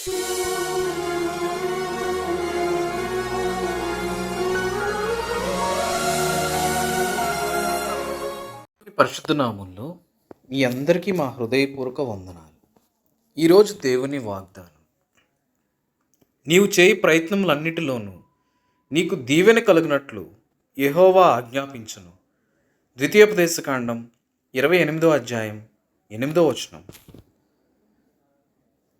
పరిశుద్ధ నామంలో మీ అందరికీ మా హృదయపూర్వక వందనాలు. ఈరోజు దేవుని వాగ్దానం. నీవు చేయి ప్రయత్నములన్నిటిలోనూ నీకు దీవెన కలిగినట్లు యహోవా ఆజ్ఞాపించును. ద్వితీయోపదేశకాండం ఇరవై ఎనిమిదో అధ్యాయం ఎనిమిదో వచనం.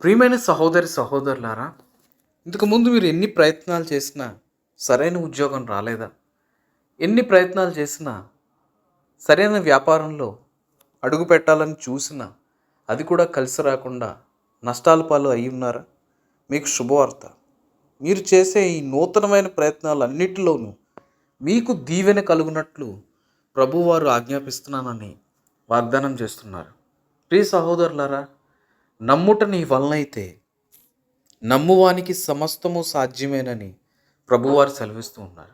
ప్రియమైన సహోదరి సహోదరులారా ఇంతకుముందు మీరు ఎన్ని ప్రయత్నాలు చేసినా సరైన ఉద్యోగం రాలేదా? ఎన్ని ప్రయత్నాలు చేసినా సరైన వ్యాపారంలో అడుగు పెట్టాలని చూసినా అది కూడా కలిసి రాకుండా నష్టాల పాలు అయి ఉన్నారా? మీకు శుభవార్త. మీరు చేసే ఈ నూతనమైన ప్రయత్నాలన్నింటిలోనూ మీకు దీవెన కలుగునట్లు ప్రభువారు ఆజ్ఞాపిస్తున్నానని వాగ్దానం చేస్తున్నారు. ప్రియ సహోదరులారా నమ్ముట నీ వలనైతే నమ్మువానికి సమస్తము సాధ్యమేనని ప్రభువారు సెలవిస్తూ ఉన్నారు.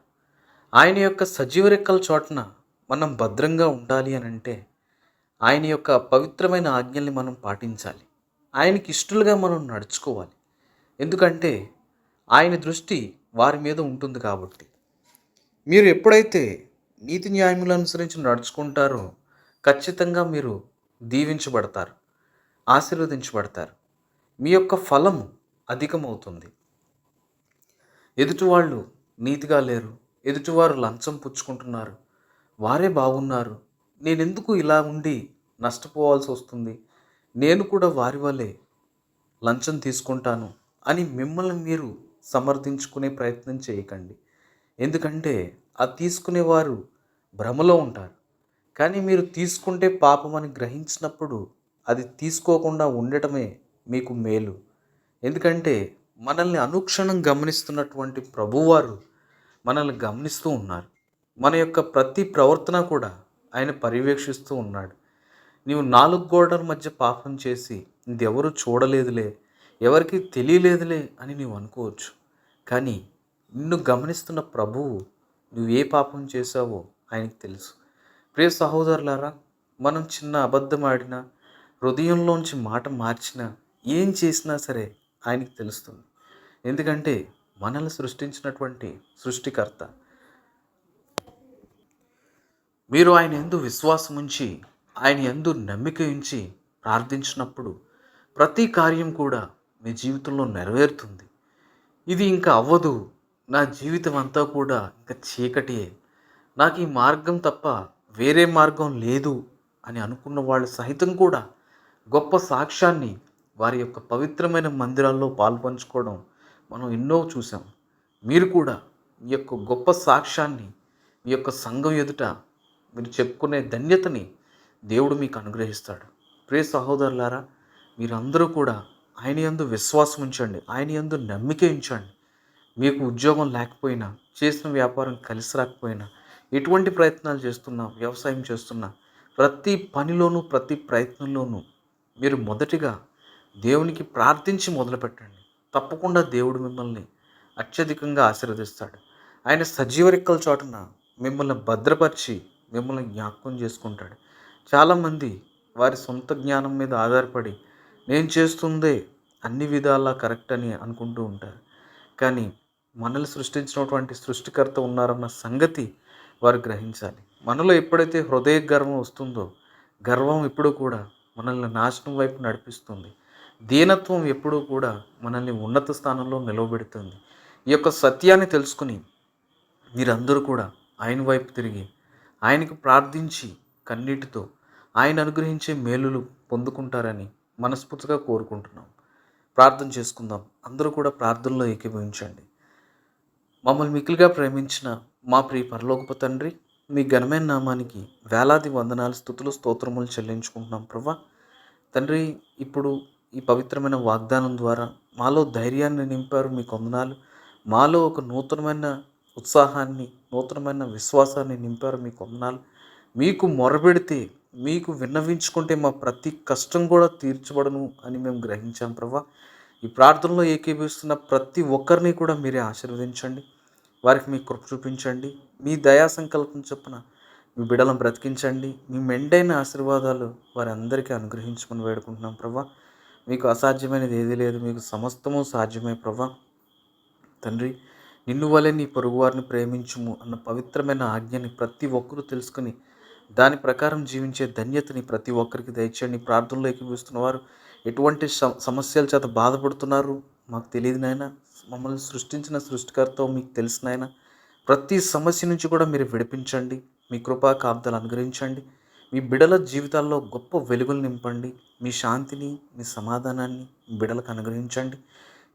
ఆయన యొక్క సజీవ రెక్కల చోటన మనం భద్రంగా ఉండాలి అని అంటే ఆయన యొక్క పవిత్రమైన ఆజ్ఞల్ని మనం పాటించాలి. ఆయనకి ఇష్టలుగా మనం నడుచుకోవాలి. ఎందుకంటే ఆయన దృష్టి వారి మీద ఉంటుంది కాబట్టి. మీరు ఎప్పుడైతే నీతి న్యాయములు అనుసరించి నడుచుకుంటారో ఖచ్చితంగా మీరు దీవించబడతారు. ఆశీర్వదించబడతారు. మీ యొక్క ఫలం అధికమవుతుంది. ఎదుటివాళ్ళు నీతిగా లేరు. ఎదుటివారు లంచం పుచ్చుకుంటున్నారు. వారే బాగున్నారు. నేనెందుకు ఇలా ఉండి నష్టపోవాల్సి వస్తుంది? నేను కూడా వారి వల్లే లంచం తీసుకుంటాను అని మిమ్మల్ని మీరు సమర్థించుకునే ప్రయత్నం చేయకండి. ఎందుకంటే ఆ తీసుకునేవారు భ్రమలో ఉంటారు. కానీ మీరు తీసుకుంటే పాపం అని గ్రహించినప్పుడు అది తీసుకోకుండా ఉండటమే మీకు మేలు. ఎందుకంటే మనల్ని అనుక్షణం గమనిస్తున్నటువంటి ప్రభువారు మనల్ని గమనిస్తూ ఉన్నారు. మన యొక్క ప్రతి ప్రవర్తన కూడా ఆయన పర్యవేక్షిస్తూ ఉన్నాడు. నీవు నాలుగు గోడల మధ్య పాపం చేసి ఇది ఎవరు చూడలేదులే ఎవరికి తెలియలేదులే అని నీవు అనుకోవచ్చు. కానీ నిన్ను గమనిస్తున్న ప్రభువు నువ్వు ఏ పాపం చేశావో ఆయనకు తెలుసు. ప్రియ సహోదరులారా మనం చిన్న అబద్ధం ఆడినా హృదయంలోంచి మాట మార్చినా ఏం చేసినా సరే ఆయనకి తెలుస్తుంది. ఎందుకంటే మనల్ని సృష్టించినటువంటి సృష్టికర్త. మీరు ఆయన ఎందు విశ్వాసం ఉంచి ఆయన ఎందు నమ్మిక ఉంచి ప్రార్థించినప్పుడు ప్రతి కార్యం కూడా మీ జీవితంలో నెరవేరుతుంది. ఇది ఇంకా అవ్వదు. నా జీవితం అంతా కూడా ఇంకా చీకటియే. నాకు ఈ మార్గం తప్ప వేరే మార్గం లేదు అని అనుకున్న వాళ్ళు సహితం కూడా గొప్ప సాక్ష్యాన్ని వారి యొక్క పవిత్రమైన మందిరాల్లో పాల్పంచుకోవడం మనం ఎన్నో చూసాం మీరు కూడా మీ యొక్క గొప్ప సాక్ష్యాన్ని మీ యొక్క సంఘం ఎదుట మీరు చెప్పుకునే ధన్యతని దేవుడు మీకు అనుగ్రహిస్తాడు. ప్రియ సహోదరులారా మీరందరూ కూడా ఆయన యందు విశ్వాసం ఉంచండి ఆయన యందు నమ్మిక ఉంచండి. మీకు ఉద్యోగం లేకపోయినా చేసిన వ్యాపారం కలిసి రాకపోయినా ఎటువంటి ప్రయత్నాలు చేస్తున్నా వ్యవసాయం చేస్తున్నా ప్రతి పనిలోనూ ప్రతి ప్రయత్నంలోనూ మీరు మొదటిగా దేవునికి ప్రార్థించి మొదలుపెట్టండి. తప్పకుండా దేవుడు మిమ్మల్ని అత్యధికంగా ఆశీర్వదిస్తాడు. ఆయన సజీవరిక్కల చోటన మిమ్మల్ని భద్రపరిచి మిమ్మల్ని జ్ఞాపకం చేసుకుంటాడు. చాలామంది వారి సొంత జ్ఞానం మీద ఆధారపడి నేను చేస్తుందే అన్ని విధాలా కరెక్ట్ అని అనుకుంటూ ఉంటారు. కానీ మనల్ని సృష్టించినటువంటి సృష్టికర్త ఉన్నారన్న సంగతి వారు గ్రహించాలి. మనలో ఎప్పుడైతే హృదయ గర్వం వస్తుందో గర్వం ఇప్పుడు కూడా మనల్ని నాశనం వైపు నడిపిస్తుంది. దీనత్వం ఎప్పుడూ కూడా మనల్ని ఉన్నత స్థానంలో నిలవబెడుతుంది. ఈ యొక్క సత్యాన్ని తెలుసుకుని మీరందరూ కూడా ఆయన వైపు తిరిగి ఆయనకు ప్రార్థించి కన్నీటితో ఆయన అనుగ్రహించే మేలులు పొందుకుంటారని మనస్ఫూర్తిగా కోరుకుంటున్నాం. ప్రార్థన చేసుకుందాం. అందరూ కూడా ప్రార్థనలో ఏకీభవించండి. మమ్మల్ని మిక్కిలిగా ప్రేమించిన మా ప్రియ పరలోకపు తండ్రి మీ ఘనమైన నామానికి వేలాది వందనాలు స్థుతులు స్తోత్రములు చెల్లించుకుంటున్నాం ప్రభా. తండ్రి ఇప్పుడు ఈ పవిత్రమైన వాగ్దానం ద్వారా మాలో ధైర్యాన్ని నింపారు మీ కొందనాలు. మాలో ఒక నూతనమైన ఉత్సాహాన్ని నూతనమైన విశ్వాసాన్ని నింపారు మీ కొందనాలు. మీకు మొరబెడితే మీకు విన్నవించుకుంటే మా ప్రతి కష్టం కూడా తీర్చబడను అని మేము గ్రహించాం ప్రభా. ఈ ప్రార్థనలో ఏకీభవిస్తున్న ప్రతి ఒక్కరిని కూడా మీరే ఆశీర్వదించండి. వారికి మీ కృప చూపించండి. మీ దయా సంకల్పం చొప్పున మీ బిడలను బ్రతికించండి. మీ మెండైన ఆశీర్వాదాలు వారి అందరికీ అనుగ్రహించుకొని వేడుకుంటున్నాం ప్రభా. మీకు అసాధ్యమైనది ఏదీ లేదు. మీకు సమస్తము సాధ్యమే ప్రభా. తండ్రి నిన్ను వలె నీ పొరుగువారిని ప్రేమించుము అన్న పవిత్రమైన ఆజ్ఞని ప్రతి ఒక్కరూ తెలుసుకుని దాని ప్రకారం జీవించే ధన్యతని ప్రతి ఒక్కరికి దయచేయండి. ప్రార్థనలో ఏకీపిస్తున్న వారు ఎటువంటి సమస్యల చేత బాధపడుతున్నారు? మాకు తెలియదు నాయన. మమ్మల్ని సృష్టించిన సృష్టికర్త మీకు తెలిసిన ప్రతి సమస్య నుంచి కూడా మీరు విడిపించండి. మీ కృపా కాబ్దాలు అనుగ్రహించండి. మీ బిడల జీవితాల్లో గొప్ప వెలుగులు నింపండి. మీ శాంతిని మీ సమాధానాన్ని బిడలకు అనుగ్రహించండి.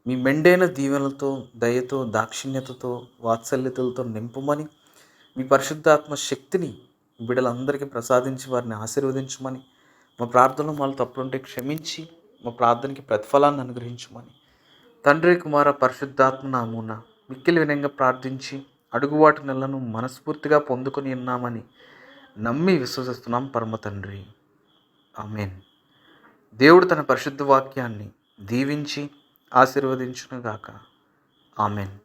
మీ మెండైన దీవెనలతో దయతో దాక్షిణ్యతతో వాత్సల్యతలతో నింపమని మీ పరిశుద్ధాత్మ శక్తిని బిడలందరికీ ప్రసాదించి వారిని ఆశీర్వదించమని మా ప్రార్థనలో మాలో తప్పులుంటే క్షమించి మా ప్రార్థనకి ప్రతిఫలాన్ని అనుగ్రహించమని. తండ్రి కుమార పరిశుద్ధాత్మ నామూన మిక్కిలి వినంగా ప్రార్థించి అడుగువాటి నెలను మనస్ఫూర్తిగా పొందుకొని ఉన్నామని నమ్మి విశ్వసిస్తున్నాం పరమ తండ్రి. ఆమెన్. దేవుడు తన పరిశుద్ధ వాక్యాన్ని దీవించి ఆశీర్వదించునుగాక. ఆమెన్.